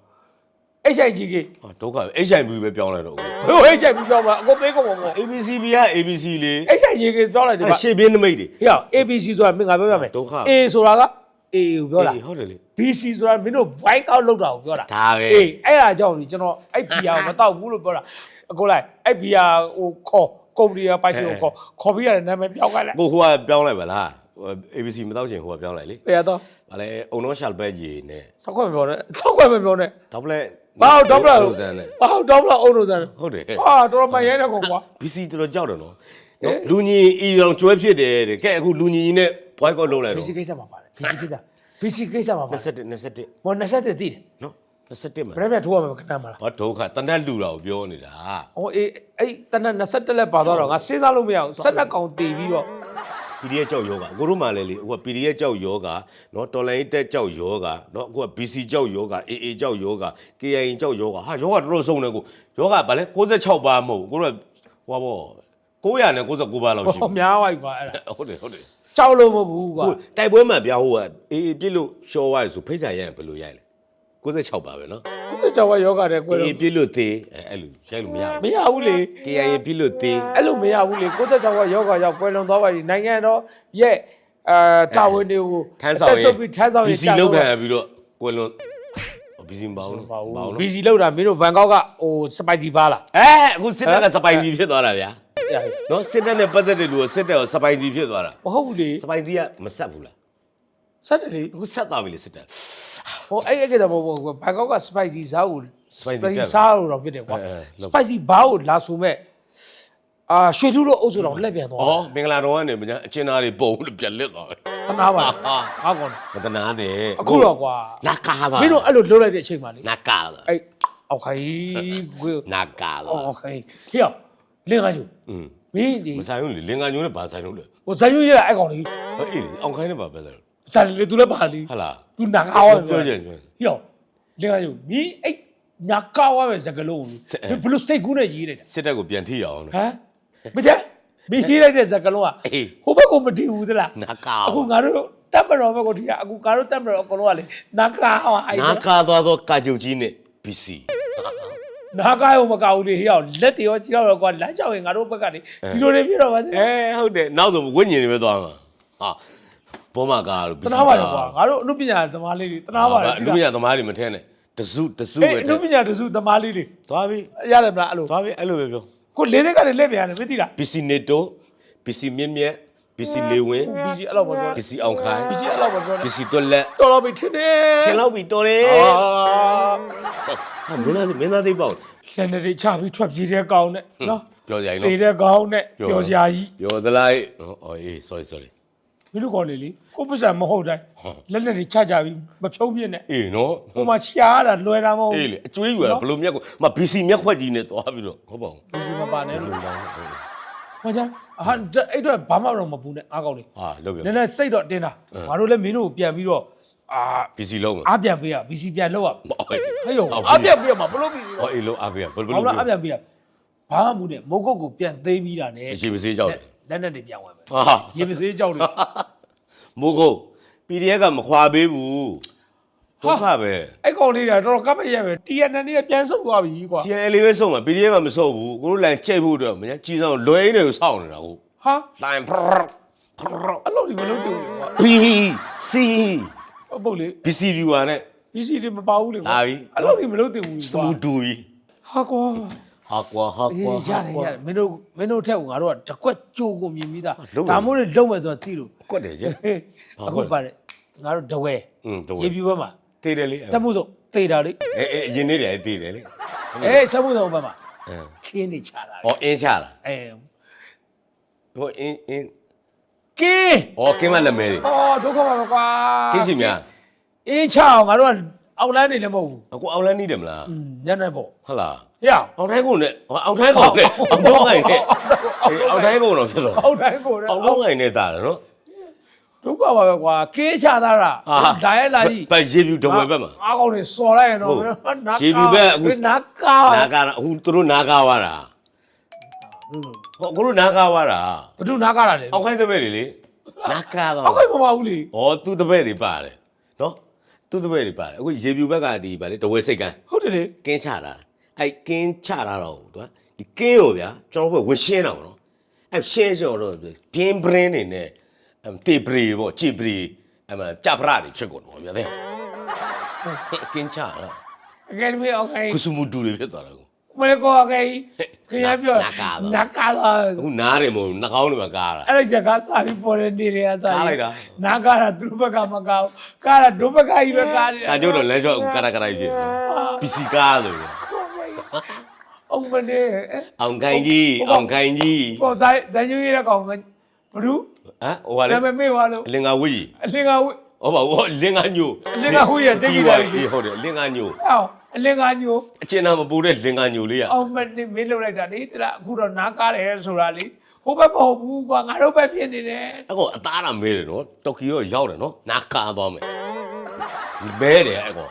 HIGK ဟာဒုက္ခပဲ HIV ပဲပြောင်းလိုက်တော့ဦး ဟို HIGK ပြောင်းမှာအကုန်ပေးကုန်ပါပေါ့ ABC ဘီက ABC လေ HIGK ပြောင်းလိုက်တယ်အဲ့ဗျရှေ့ဘင်းနမိတ်တွေ ဟေ့ ABC ဆိုတာမင်းငါပြောပြမယ် ဒုက္ခ A ဆိုတာက A ကိုပြောတာအေးဟုတ်တယ်လေ BC ဆိုတာမင်းတို့ white out လောက်တာကိုပြောတာဒါပဲ အေးအဲ့ဒါကြောင့်ဒီကျွန်တော်အဲ့ PR ကိုမတောက်ဘူးလို့ပြောတာအကိုလိုက်အဲ့ PR ဟိုခေါ်ကုမ္ပဏီကပိုက်ရှင်ကိုခေါ်ခေါ်ပြီးရတယ်နာမည်ပြောင်းခိုင်းလိုက်ကိုဟိုကပြောင်းလိုက်ပါလားဟို ABC မတော့ချင်ဟိုကပြောင်းလိုက်လေပြရတော့ဗာလဲအုံတော့ရှာဘက်ကြီးနဲ့စောက်ခွက်မပြောနဲ့စောက်ခွက်မပြောနဲ့ဒေါပလက်ဘာဟုတ်ဒေါပလာလိုဇန်နဲ့ဘာဟုတ်ဒေါပလာအုံလို့စမ်းဟုတ်တယ်ဟာတော်တော်မရဲတဲ့ကောင်ကွာ BC တော်တော်ကြောက်တယ်နော်နော်လူညီအီအောင်ကျွဲဖြစ်တယ်တဲ့ကဲအခုလူညီနဲ့ boycott လုပ်လိုက်ဘီတော့စီကိစ္စမှာပါတယ်ဘီစီကိစ္စဘီစီကိစ္စမှာပါ21 21မော်20တက်တည်တယ်နော်21မှာဘယ်နဲ့ထိုးရမှာခဏမလားဘာဒုက္ခတနတ်လူတာကိုပြောနေတာဟိုအေးအဲ့တနက်20လက်ပါတော့တော့ငါစဉ်းစားလို့မရအောင်ဆက်လက်ကောင်တည်ပြီးတော့ PDF ကြောက်ယောဂကိုတို့မှလည်းလေအခုက PDF ကြောက်ယောဂနော်တော်လိုင်းတက်ကြောက်ယောဂနော်အခုက BC ကြောက်ယောဂ AA ကြောက်ယောဂ KIN ကြောက်ယောဂဟာယောဂတော်တော်ဆုံးတယ်ကိုယောဂဗာလဲ66ပါမဟုတ်ဘူးကိုတို့ဟောဘော999ပါလောက်ရှိဟောများသွားပြီကွာအဲ့ဒါဟုတ်တယ်ဟုတ်တယ် ကြောက်လို့မဟုတ်ဘူးကွာကိုတိုက်ပွဲမှာပြောင်းဟိုက AA ပြစ်လို့ရှော့သွားရဆိုဖိတ်စာရရင်ဘယ်လိုရိုက်လဲ96ပါပဲနော်ခုကြောက်ယောဂတဲ့ကွယ် AA တော့ပြစ်လို့သေးအဲအဲ့လိုရိုက်လို့မရမဘူးရဘူးလေ KIA ပြစ်လို့သေးအဲ့လိုမရဘူးလေ96ကယောဂရောက်ကွယ်လွန်သွားပါပြီနိုင်ငံတော်ရဲ့အာတာဝန်တွေကိုထမ်းဆောင်အသက်ဆုပ်ပြီးထမ်းဆောင်ရေး BC လောက်ခံရပြီးတော့ကွယ်လွန် BC မပေါင်းလို့ပါဘူးပေါင်းလို့ဘီစီလောက်တာမင်းတို့ဘန်ကောက်ကဟိုစပိုက်ကြီးပါလား အဲအခုစစ်တပ်ကစပိုင်ကြီးဖြစ်သွားတာဗျာရရ နော်စစ်တပ်နဲ့ပတ်သက်တဲ့လူကစစ်တပ်ကိုစပိုင်ကြီးဖြစ်သွားတာမဟုတ်ဘူးလေစပိုင်ကြီးကမဆက်ဘူးလားဆက်တယ်လေအခုဆက်သွားပြီလေစစ်တပ်ဟိုအဲ့အဲ့ကတော့ဘောဘောဘန်ကောက်ကစပိုက်ကြီးစားကို Spicy တက်စားလို့တော့ဖြစ်တယ်ကွာအဲအဲစပိုက်ကြီးဘားကိုလာဆိုမဲ့အာရွှေထူးလို့အုပ်စုတော်လက်ပြန်သွားဩမင်္ဂလာတော်ကနေမညာအချင်းသားတွေပုံလို့ပြန်လက်သွားတယ်တနာပါလားဟာငါကောင်မတနာနဲ့အခုတော့ကွာနာကားသွားမင်းတို့အဲ့လိုလုပ်လိုက်တဲ့အချိန်မှာလေနာကားသွားအဲ့အောက်ခိုင်းကိုနာကားသွားအောက်ခိုင်းဟေ့ လင်းကားကျူอืมမင်းဒီမဆိုင်ဘူးလေလင်္ကာညိုးနဲ့ဘာဆိုင်လို့လဲဟိုဇာယွရအဲ့ကောင်လေးဟေးအေးအောင်ခိုင်းနဲ့ပါပဲလေဇာလေသူလည်းပါလီဟာလားသူနာကားဝါပြောကြတယ်ပြော ဟေ့လင်းကားကျူမင်းအဲ့နာကားဝါပဲစကလုံးဘလို့စတိတ်ကူးနဲ့ရေးလိုက်တာစစ်တပ်ကိုပြန်ထိရအောင်လေ ဟမ်မကြမင်းရေးလိုက်တဲ့စကလုံးကအေး ဟိုဘက်ကိုမတည်ဘူးသလားနာကားအခုငါတို့တက်မတော်ဘက်ကိုဒီကအခုငါတို့တက်မတော်အကုန်လုံးကလေနာကာဟောအဲ့နာကားသွားသောကာကြုတ်ကြီးနဲ့ BC နာကာရောမကောက်ဘူးလေဟေ့အောင်လက်တွေရောကြည့်တော့ကွာလမ်းချောင်းရင်ငါတို့ဘက်ကနေဒီလိုတွေပြတော့ပါသေးအဲဟုတ်တယ်နောက်ဆိုဝိညာဉ်တွေပဲသွားမှာဟာဘောမကားလို့တနာပါလေကွာငါတို့အနုပညာသမားလေးတွေတနာပါလေအနုပညာသမားတွေမထဲနဲ့တစုတစုအေးပဲအနုပညာတစုသမားလေးတွေသွားပြီရတယ်မလားအဲ့လိုသွားပြီအဲ့လိုပဲပြောကိုလေးတဲ့ကလည်းလက်ပြန်တယ်မသိလားပစ္စည်းနေတိုပစ္စည်းမြင့်မြတ် ပစ္စည်းလေဝင်ဘီစီအဲ့လောက်မပြောပစ္စည်းအောင်ခိုင်းဘီစီအဲ့လောက်မပြောပစ္စည်းတွက်လက်တော်တော်ပြီထင်တယ်ထင်လောက်ပြီတော်တယ်အာဟာမင်းသားမင်းသားသိပေါ့လက်နဲ့တွေချပြီးထွက်ပြေးတဲ့ကောင်နဲ့နော်ပြောကြရင်တေနော်တဲ့ကောင်နဲ့ပြောစရာကြီးပြောသလားအော်အေး sorry sorry မင်းတို့ကောင်လေလေကိုပစ္စံမဟုတ်တိုင်းလက်နဲ့တွေချကြပြီးမဖြုံးပြင်းနဲ့အေးနော်ဟိုမှာရှားတာလွယ်တာမဟုတ်အေးဘူးလေအကျွေးယူရဘလို့မြက်ကိုမ BC မြက်ခွက်ကြီးနဲ့သွားပြီးတော့ဟုတ်ပါဘူးဘီစီမပါနဲ့လို့ဟာဟောကြ ဟာအဲ့တော့ဘာမှတော့မပူနဲ့အားကောင်းလေလုပ်ပြနည်းနည်းစိတ်တော့တင်းတာငါတို့လည်းမင်းတို့ကိုပြန်ပြီးတော့အာ BC လုံးမှာ အားပြန်ပေးရဘီစီပြန်လောက်ရဟုတ်ဟဲ့ယောအားပြန်ပေးရမှာဘလို့ဘီစီဟောအေးလို့အားပေးဘယ်ဘယ်ဘာလိုလို့အားပြန်ပေးရဘာမှမူနဲ့မုတ်ကုတ်ကိုပြန်သိမ်းပြီးတာနဲ့အရှိမစေးကြောက်တယ်လက်နဲ့တွေပြန်ဝင်မယ်ဟာရေမစေးကြောက်တယ်မိုးကုတ် PDF ကမခွာပေးဘူး ဒုက္ခပဲအဲ့ကောင်လေးကတော်တော်ကပ်မရက်ပဲ TNN ကပြန်ဆုတ်သွားပြီကွာ TN လေးပဲဆုံးမှာ PDF ကမဆုံးဘူးကိုတို့လန်ချိတ်ဖို့တော့မညာကြီးဆောင်လွယ်နေကိုစောင့်နေတာဟုတ်ဟာလိုင်းဖရဖရအဲ့လိုဒီမလုပ်ဘူးကွာ BC ဟုတ်ပုတ်လေ BC viewer နဲ့ PC တွေမပါဘူးလေကွာလာပြီ အဲ့လိုဒီမလုပ်ဘူးစကွာမူတူကြီးဟာကွာဟာကွာဟာအေးကွာရတယ်ရတယ်မင်းတို့မင်းတို့ထက်ကငါတို့ကတကွက်ကြိုးကိုမြင်ပြီးသားလုံးဝဒါမို့လို့လုံးမယ်ဆိုတော့သိလို့ကွက်တယ်ကျဟေးဘာအခုကွက်လဲပါတယ်ငါတို့တဝဲอืมတော့ရေပြူဘက်မှာ တေးတယ်လေစက်မှုစုံတေးတာလေအဲအဲအရင်နေ့တည်းတေးတယ်လေအေးစက်မှုစုံဘက်မှာအဲခင်းနေချတာလေဟောအင်းချတာအဲဟောအင်းအင်းကင်းဟောကင်းမလက်မဲတွေအော်ဒုက္ခပါပဲကွာကင်းစီများအင်းချအောင်ငါတို့ကအောက်လန်းနေလည်းမဟုတ်ဘူးအကိုအောင်လန်းနေတယ်မလားอืมညနေပေါ့ဟုတ်လားဟေ့အောင်တိုင်းကုန်နဲ့ဟောအောင်တိုင်းကုန်နဲ့အောင်တော့ငိုင်နဲ့အေးအောင်တိုင်းကုန်တော့ဖြစ်တော့အောက်တိုင်းကိုလည်းအောင်တော့ငိုင်နဲ့တာတယ်နော် ဒုက္ခပါပဲကွာကင်းချသားတာဟာဒါရဲ့လာကြီးဘယ်ရေပြူတဝဲဘက်မှာအားကောင်းနေစော်လိုက်ရင်တော့ဟုတ်နာရေပြူဘက်အခုနာကားနာကာအခုသူတို့နာကာဝါတာဟောကိုတို့နာကာဝါတာဘသူနာကားတာလဲအောင်ခိုင်းတဲ့ဘက်တွေလေနာကာတော့အောက်ခိုင်မပါဘူးလေဩသူတပည့်တွေပါတယ်နော်သူတပည့်တွေပါတယ်အခုရေပြူဘက်ကဒီဗာလေတဝဲစိတ်ကန်းဟုတ်တယ်လေကင်းချတာအဲ့ကင်းချတာတော့သူကဒီကင်းရောဗျာကျွန်တော်ဘက်ဝရှင်းတာပေါ့နော်အဲ့ရှင်းကြောတော့ပြင်းပရင်းနေနဲ့အမ် တေပရီပေါ့ကြည်ပရီအမကြပရတွေဖြစ်ကုန်တော့ဗျာတဲ့ကင်းချတာအကယ်ဒမီအောက်ခိုင်ကုစုမှုတူတွေဖြစ်သွားတာကိုမလေးကောအောက်ခိုင်ခင်ဗျားပြောနာကားတော့နာကားတော့အခုနားတယ်မို့နှာခေါင်းတွေမှာကားတာအဲ့ဒါစကားစာပြီးပေါ်တဲ့နေတွေကသာကားလိုက်တာနာကားတာသူတို့ဘက်ကမကောင်းကားတာဒုဘက်ကကြီးပဲကားနေတာကာကျိုးတော့လမ်းလျှောက်အခုကာရကာရကြီးပီစီကားလို့အောင်မနေအောင်ခိုင်ကြီးအောင်ခိုင်ကြီးကိုတိုင်းဒန်ယူရတဲ့ကောင်က ဘလူဟမ်ဟိုကလေနာမည်မေ့သွားလို့လင်္ကာဝီအလင်ကဝိဟောပါဟောလင်္ကာညိုလင်္ကာဝီရဲ့တိတ်ကြီးတယ်ကြီးဟုတ်တယ်လင်္ကာညိုအော်အလင်ကညိုအကျဉ်းသားမပူတဲ့လင်္ကာညိုလေးอ่ะအောင်မနေမင်းလုပ်လိုက်တာလေတလားအခုတော့နားကားတယ်ဆိုတာလေဟိုဘက်မဟုတ်ဘူးကွာငါတို့ဘက်ဖြစ်နေတယ်အဲ့ကောအသားတာမဲတယ်နော်တိုကီယိုရောက်တယ်နော်နာကာသွားမယ်မဲတယ်အဲ့ကော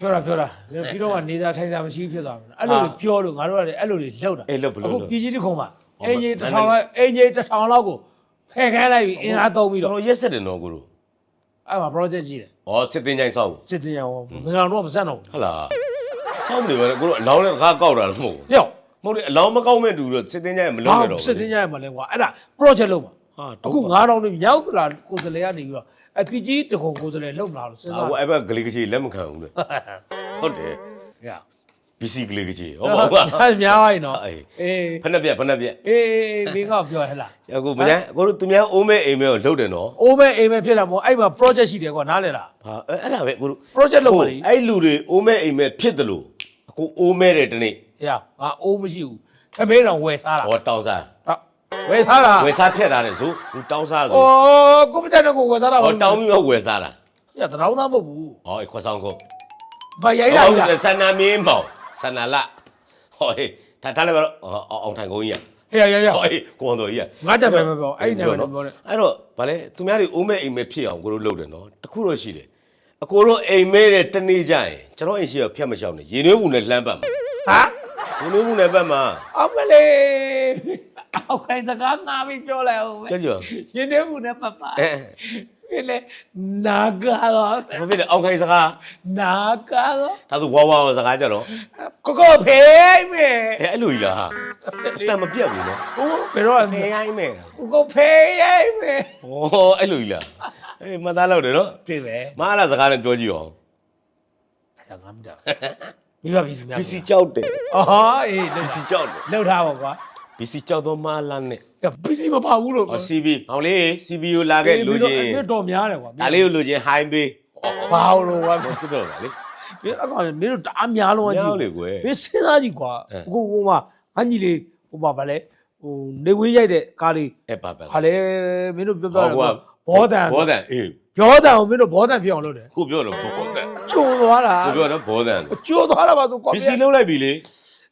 ပြောတာပြောတာပြီးတော့ကနေစားထိုင်စားမရှိဖြစ်သွားမှာအဲ့လိုတွေပြောလို့ငါတို့ကလည်းအဲ့လိုတွေလောက်တာအေးလောက်ဘယ်လိုအခုလုပ်ပြည်ကြီးတစ်ခုံမှာဟုတ်အင်ကြီးပါတစ်ထောင်လောက်အင်ကြီးတစ်ထောင်လောက်ကို ဖယ်ခိုင်းလိုက်ပြီးအင်အားသုံးပြီးတော်တော့တော်ရက်ဆက်တယ်နော်ကိုတို့အဲ့မှာ project ကြီးတယ်ဩစစ်တင်ချိုင်းဆောက်ဘူးစစ်တင်ရအောင်မင်္ဂလာတော့မဆက်တော့ဟုတ်လားဆောက်မနေပါနဲ့ကိုတို့အလောင်းနဲ့ကားကောက်တာလည်းမဟုတ်ဘူးဘူးရောက်မဟုတ်လေအလောင်းမကောက်မဲ့တူတော့စစ်တင်ချိုင်းမလုပ်ဘာရတော့ဘူးစစ်တင်ရမှာလဲကွာအဲ့ဒါ project လုပ်မှာဟာအခု9000နဲ့ရောက်လာကိုယ်စလဲကနေပြီးတော့အပြည်ကြီးတကုံကိုယ်စလဲလုပ်မလားလို့စဉ်းအာစားဟိုအဲ့ဘက်ကလေးကကြီးလက်မခံဘူးလေဟုတ်တယ်ရ PC ကလေးကကြီးဟုတ်ပါဘူးအဲ့များပါရင်တော့အေးအေးဖက်နှက်ပြက်ဖက်နှက်ပြက်အေးအေးမင်းကပြောဟဲ့လားအခုမညာကိုတို့သူများအိုးမဲအိမ်မဲကိုလှုပ်တယ်နော်အိုးမဲအိမ်မဲဖြစ်လာမို့အဲ့မှာ project ရှိတယ်ကွာနားလေလားဟာအဲ့အဲ့ဒါပဲကိုတို့ project လုပ်ပါလေအဲ့လူတွေအိုးမဲအိမ်မဲဖြစ်တယ်လို့အခုအိုးမဲတယ်တနေ့ရငါအိုးမရှိဘူးထမင်းတော်ဝယ်စားတာဟောတောင်းစားဟုတ်ဝယ်စားတာဝယ်စားဖြတ်ထားတယ်ဆိုဟိုတောင်းစားဆိုအိုးကိုပစံတော့ကိုဝယ်စားတာဟောတောင်းပြီးတော့ဝယ်စားတာရတရောင်းသားမဟုတ်ဘူးဟောခွက်ဆောင်ခုဘာရိုက်လာဟုတ်ကြီးတယ်ဆန္နာမင်းမောင် ဆန္နာလဟောဟေးဒါဒါလည်းပဲအောင်ထိုင်ကုန်ကြီးဟေ့ရရရဟောဟေးကိုအောင်တော်ကြီးငါတက်ပဲမပြောအဲ့ဒီနဲ့ပဲပြောတယ်အဲ့တော့ဗာလေသူများတွေအိုးမဲအိမ်မဲဖြစ်အောင်ကိုတို့လုပ်တယ်နော်တခုတော့ရှိတယ်အကိုတို့အိမ်မဲတဲ့တနေ့ကျရင်ကျွန်တော်အိမ်ရှိရဖြတ်မလျှောက်နဲ့ရေနွေးမှုနဲ့လှမ်းပတ်မှာဟာရေနွေးမှုနဲ့ပတ်မှာအမလေးအောက်ခိုင်းစကားငါပြီးပြောလိုက်အောင်ပဲကြကြောရှင်းနေမှုနဲ့ပပ အဲပြလေနာကတော့ဘာဖြစ်လဲအောင်ခိုင်းစကားနာကတော့ဒါဆိုဝါဝါစကားကြတော့ကိုကိုဖေးမေအဲအဲ့လိုကြီးလားဟာအတန်မပြတ်ဘူးနော်ဟိုဘယ်တော့ဖေးရိုင်းမယ်ကိုကိုဖေးရိုက်မေဟောအဲ့လိုကြီးလားအေးမသားလောက်တယ်နော်တွေ့ပဲမအားလားစကားနဲ့ပြောကြည့်အောင်အဲ့ဒါငါမတော်မိဘပြည်သူများ PC ကြောက်တယ်အော်ဟာအေး PC ကြောက်တယ်လောက်ထားပါကွာ PC ကြောက်တော့မလာနဲ့က PC မပါဘူးလို့ဟော CB ဟောင်းလေး CB ကိုလာခဲ့လူချင်းမင်းတော်များတယ်ကွာဒါလေးကိုလူချင်း high ပေးဘာလို့ကွာတော်တော်ပါလေမင်းအကောင်မင်းတို့တအားများလုံးညောကြီးင်းလေကွယ်မင်းစဉ်းစားကြည့်ကွာအဲအခုဟိုမှာအညီလေးဟိုမှာဗာလဲဟိုနေဝေးရိုက်တဲ့ကားလေးအဲ့ပါပါဗာလဲမင်းတို့ပြောပြတယ်ဟိုကဘောတန်ဘောတန်အေးဘောတန်ကိုမင်းတို့ဘောတန်ပြအောင်လုပ်တယ်ခုပြောတော့ဘောတန်ကျုံသွားတာခုပြောတော့ဘောတန်ကျိုးသွားတာပါဆိုကော PC လုံးလိုက်ပြီလေ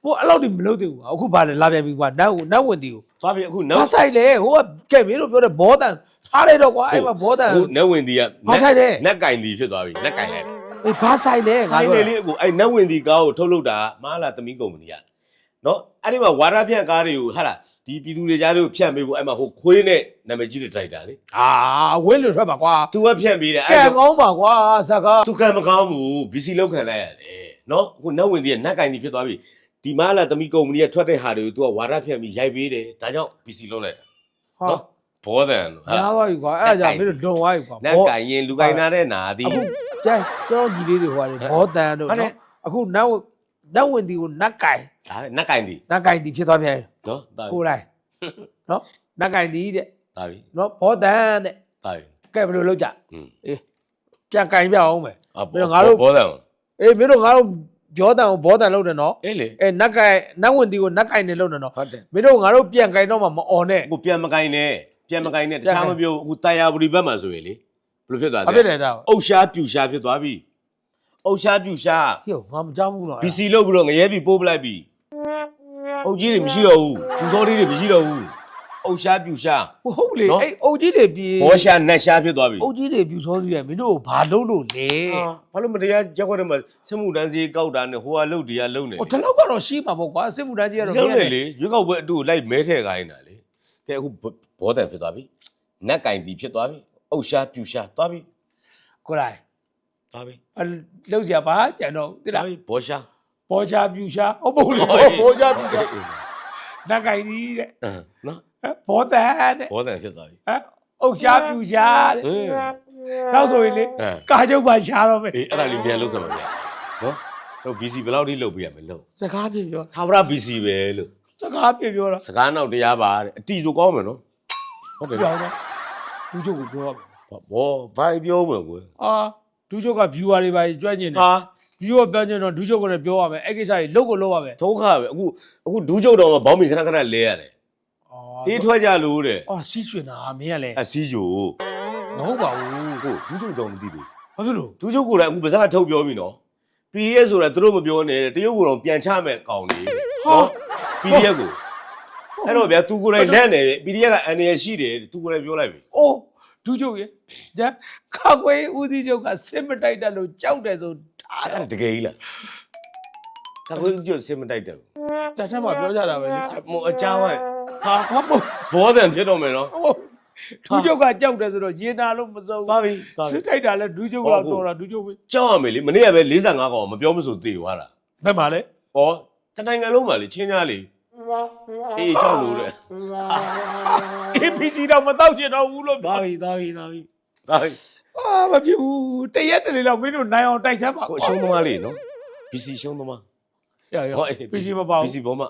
ဟိုအဲ့လောက်ဒီမလုပ်သေးဘူးအခုဗာလဲလာပြန်ပြီကွာနတ်ကိုနတ်ဝင်တီကိုသွားပြီအခုဘာနောက်ဆိုင်လဲဟိုကကဲမင်းတို့ပြောတဲ့ဘောတန်ထားလိုက်တော့ကွာအဲ့မှာဘောတန် အခုနတ်ဝင်ဒီကဘာဆိုင်လဲ နတ်ကင်ဒီဖြစ်သွားပြီနတ်ကင်လိုက်အေးဘာဆိုင်လဲငါဆိုင်ပြောနေလေးအခုအဲ့နတ်ဝင်ဒီကားကိုထုတ်လုပ်တာမဟာလာသမီးကုမ္ပဏီကနော်အဲ့ဒီမှာဝါရဖြန့်ကားတွေကိုဟာလာဒီပြည်သူတွေကြားတွေကိုဖြန့်ပေးဖို့အဲ့မှာဟိုခွေးနဲ့နာမည်ကြီးတဲ့ဒရိုက်တာလေအာဝင်းလွတ်ထွက်ပါကွာသူကဖြန့်ပေးတယ်ကဲအဲ့ဒါ ကောင်းပါကွာဇကား သူကံမကောင်းဘူး BC လောက်ခံလိုက်ရတယ်နော်အခုနတ်ဝင်ဒီကနတ်ကင်ဒီဖြစ်သွားပြီ ဒီမဟာလာသမီးကုမ္ပဏီကထွက်တဲ့ဟာတွေကို तू ကဝါရဖြန့်ပြီးရိုက်ပေးတယ်ဒါကြောင့် BC လောက်လိုက်တာ ဟာ နော်ဘောတန်လို့ဟာ ညားသွားပြီကွာအဲ့ဒါကြောင့်မင်းတို့လွန်သွားပြီကွာ နတ်ကင်ရင်လူကင်နာတဲ့နာသည် အခုကျန်ကျွန်တော်ညီလေးတွေဟိုတယ်ဘောတန်တို့ ဟုတ်တယ် နော်အခုနတ်ဝင်နတ်ဝင်တီကိုနတ်ကင် ဒါပဲနတ်ကင်ဒီ နတ်ကင်တီဖြစ်သွားပြန်ပြီ နော်ဒါပြီ ကိုယ်တိုင်နော်နတ်ကင်တီတဲ့ ဒါပြီ နော်ဘောတန်တဲ့ ဒါပြီ ကဲဘယ်လိုလုပ်ကြ อืม အေးပြန်ကင်ပြအောင်မယ် အ ပြီးတော့ငါတို့ ဘောတန် အေးမင်းတို့ငါတို့ ပြောတန်ကိုဘောတန်လုပ်တယ်နော်အေးလေအဲနတ်ကင်နတ်ဝင်တီကိုနတ်ကင်နေလုပ်တယ်နော်ဟုတ်တယ်မင်းတို့ငါတို့ပြန်ကင်တော့မှမអော်နဲ့အခုပြန်မကင်နဲ့ပြန်မကင်နဲ့တပြန်ခြားကင်မပြောဘူးအခုတာယာပူရီဘက်မှာဆိုရင်လေဘယ်လိုဖြစ်သွားဘာလဲဖြစ်လဲဒါအုတ်ရှားပြူရှားဖြစ်သွားပြီအုတ်ရှားပြူရှားဟိုငါမကြောက်ဘူးနော် BC လောက်ပြီးတော့ငရဲပြီပိုးပလိုက်ပြီအုတ်ကြီးတွေမရှိတော့ဘူးဘူစောလေးတွေမရှိတော့ဘူး အုတ်ရှားပြူရှား ဟုတ်လေနော် အဲ့အုတ်ကြီးတွေပြေဘောရှားနတ်ရှားဖြစ်သွားပြီအုတ်ကြီးတွေပြူစောစီတယ်မင်းတို့ဘာလုပ်လို့လဲဟာဘာလို့မတရားရက်ွက်တယ်မှာစမှုတန်းစီကောက်တာနဲ့ဟိုကလုတ်တရားလုံနေဟိုတလောက်ကတော့ရှိမှာပေါ့ကွာစစ်မှုတန်းကြီးကတော့လုံနေလေရွေးကောက်ပွဲအတူလိုက်မဲထဲခိုင်းတာလေကဲအခုဘောတန်ဖြစ်သွားပြီနက်ကင်တီဖြစ်သွားပြီအုတ်ရှားပြူရှားသွားပြီကိုလိုက်သွားပြီအလောက်ကြပါကြံတော့တိသွားလားပြီဘောရှား ပေါ်ချပြူရှာဟုတ်ပေါ့လေပေါ်ချပြူရှာနတ်ကိုင်ကြီးတဲ့ အင်းနော်ဟမ် ဘောတန်တဲ့ဘောတန်ဖြစ်သွားပြီဟမ်အုတ်ရှာပြူရှာတဲ့အေးနောက်ဆိုရင်လေအဲကားချုပ်ပါရှာတော့မယ်အေးအဲ့ဒါလေးမြန်လို့စမှာဗျာနော်တော့ BC ဘယ်လောက်ထိလုပ်ပြရမလဲလို့စကားပြေပြောသာဝရ BC ပဲလို့စကားပြေပြောတော့စကားနောက်တရားပါတဲ့အတီဆိုကောင်းမယ်နော်ဟုတ်တယ်ပြောင်းတော့ဒူးချုပ်ကိုပြောရမယ်ဘောဘာပြောမလဲကွယ်အာဒူးချုပ်က viewer တွေပါကြွညင်တယ်ဟာဒူးချုပ်ကပြောညင်တော့ဒူးချုပ်ကလည်းပြောရမယ်အဲ့ကိစ္စကြီးလုတ်ကိုလုတ်ရမယ်ဒုက္ခပဲအခုအခုဒူးကျုပ်တော်မှာဘောင်းမီခဏခဏလဲရတယ် အော်အေးထွက်ကြလို့တဲ့အော်စီးရွှင်တာမင်းကလည်းအစီဂျိုမဟုတ်ပါဘူးဟုတ်ဒူးကျုပ်တော်မသိဘူးဘာဖြစ်လို့ဒူးကျုပ်ကိုလည်းအခုပါးစပ်ထုတ်ပြောပြီနော် PDF ဆိုတာသူတို့မပြောနဲ့တရုတ်ကတော့ပြန်ချမဲ့ကောင်းနေနော် PDF ကိုအဲ့တော့ဗျာ तू ကိုယ်တိုင်လက်နေတယ် PDF ကအန်ရရှိတယ် तू ကိုယ်တိုင်ပြောလိုက်ပြီအိုးဒူးချုပ်ရဲ့ဂျာခါခွေးဦးစီးချုပ်ကစစ်မတိုက်တက်လို့ကြောက်တယ်ဆိုဒါအဲ့ဒါတကယ်ကြီးလားဒါကိုကြွစင်မတိုက်တယ်ဘူးတထက်မှာပြောကြတာပဲလေမောအကြောင်း ဟာဟာဟာမို့ဘောတန်ဖြစ်တော့မယ်နော်ဟိုဒူးချုပ်ကကြောက်တယ်ဆိုတော့ရင်နာလို့မစုံသွားပြီသွားစစ်ပြီတိုက်တာလဲဒူးချုပ်ကတော့တော်တာဒူးချုပ်ပဲကြောက်ရမယ်လေမနေ့ကပဲ45កောင်မပြောမဆိုသေသွားတာဘယ်မှာလဲဩတနိုင်ငံလုံးမှာလေချင်းညာလေအေးကြောက်လို့တဲ့ APC တော့မတော့ချင်တော့ဘူးလို့သွားပြီသွားပြီသွားပြီသွားပြီအာမဖြစ်ဘူးတရက်တလေတော့မင်းတို့နိုင်အောင်တိုက်စမ်းပါကိုရှုံးသမားလေနော် BC ရှုံးသမား ရရ PC မပါဘူး BC ဘောမ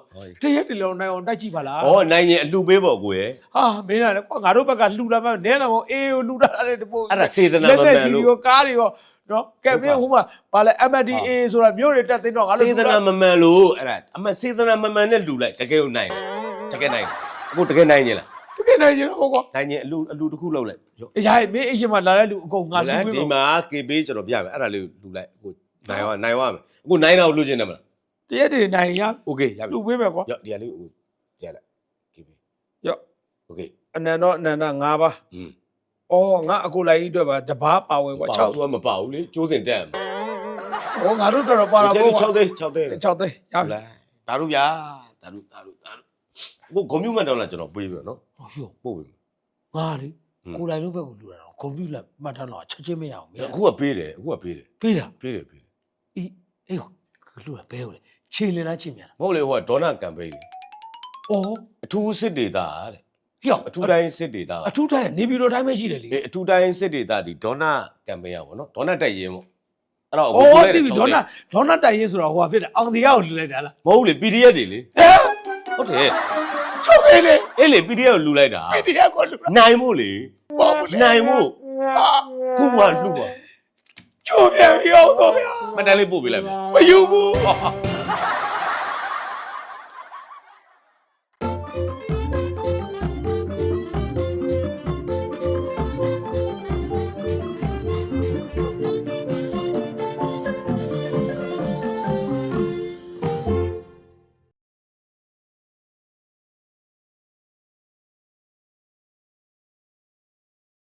တရက်တလေတော့နိုင်အောင်တိုက်ကြည့်ပါလားဩနိုင်ရင်အလှပေးပေါ့ကိုယ်ရဲ့ဟာမင်းကလည်းကွာငါတို့ဘက်ကလှူတာမှနဲတော့အေးကိုလှူတာလည်းတပို့အဲ့ဒါစေတနာလက်မနဲ့မှန်ကြီးလို့ ရောကားတွေရောနော်ကဲမင်းဟိုမှာဗာလဲ MDA ဆိုတာမျိုးတွေတက်သိမ်းတော့ငါတို့စေတနာမမှန်လို့အဲ့ဒါအမစေတနာမမှန်နဲ့လူလိုက်တကယ်ကိုနိုင်တယ်တကယ်နိုင်တယ်အခုတကယ်နိုင်ရင်လားတကယ်နိုင်ကြတော့ကွာနိုင်ရင်အလူအလူတစ်ခုလောက်လိုက်ရောအေးရမင်းအရှင်မလာတဲ့လူအကုန်ငါလှူဒီပေးပါမှာ KB ကျွန်တော်ပြမယ်အဲ့ဒါလေးလူလိုက်အခုနိုင်သွားနိုင်သွားမယ်အခုနိုင်တော့လူချင်းတယ်မလား တရက်တလေနိုင်ရ โอเคရပြီ လှူပေးမယ်ကွာ ရောဒီကလေးကိုကျက်လိုက် KB ရော့ โอเค အနန္တော့အနန္တ၅ပါး อืม အော်ငါအကိုလိုက်ကြီးအတွက်ပါတပားပါဝင်ကွာ 6 6 သူကမပါဘူးလေကျိုးစင်တက်မှာ ဟောငါတို့တော်တော်ပါတာ ကျက် ပေါ့ 6သိန်း6သိန်း 6သိန်းရ ဟုတ် ပြီ လားဒါတို့ဗျာဒါတို့ဒါတို့ဒါတို့အခုဂုံမြူမတ်တော့လာကျွန်တော်ပြေးပြီနော် ဟောယော ပို့ပြီ ငါလေ ဟွန်း ကိုလိုက်တို့ဘက်ကိုလှူတာတော့ကွန်ပျူတာမှတ်ထားတော့ချက်ချင်းမရအောင်မင်း အခုကပေးတယ်အခုကပေးတယ် ပေးတာ ပေးတယ်ပေးတယ် အေးအေးလှူတာဘဲဟုတ်လေ ေ ခြေလင်လားချိန်မြန်လားမဟုတ်လေဟိုကဒေါနာကမ်ပိန်းလေအော်အထူးစစ်ဒေတာတဲ့ဟေ့အထူးတိုင်းစစ်ဒေတာအထူးတိုင်းနေပြည်တော်တိုင်းပဲရှိတယ်လေအေးအထူးတိုင်းစစ်ဒေတာဒီဒေါနာကမ်ပိန်းရပါတော့နော်ဒေါနာတက်ရင်ပေါ့အဲ့တော့အော်တိပြီဒေါနာဒေါနာတိုင်ရင်ဆိုတော့ဟိုဟာဖြစ်တယ်အောင်စီရကိုလူလိုက်တာလားမဟုတ်လေ PDF တွေလေဟဲ့ဟုတ်တယ်ချုပ်နေလေအေးလေ PDF ကိုလူလိုက်တာပီတီယာကိုလူလာနိုင်ဖို့လေပေါ့ဘူးလေနိုင်ဖို့အာကိုကလူပါချုပ်ပြန်ပြီအောင်တော့ဗျာမတန်းလေးပို့ပေးလိုက်မယ်မယူဘူး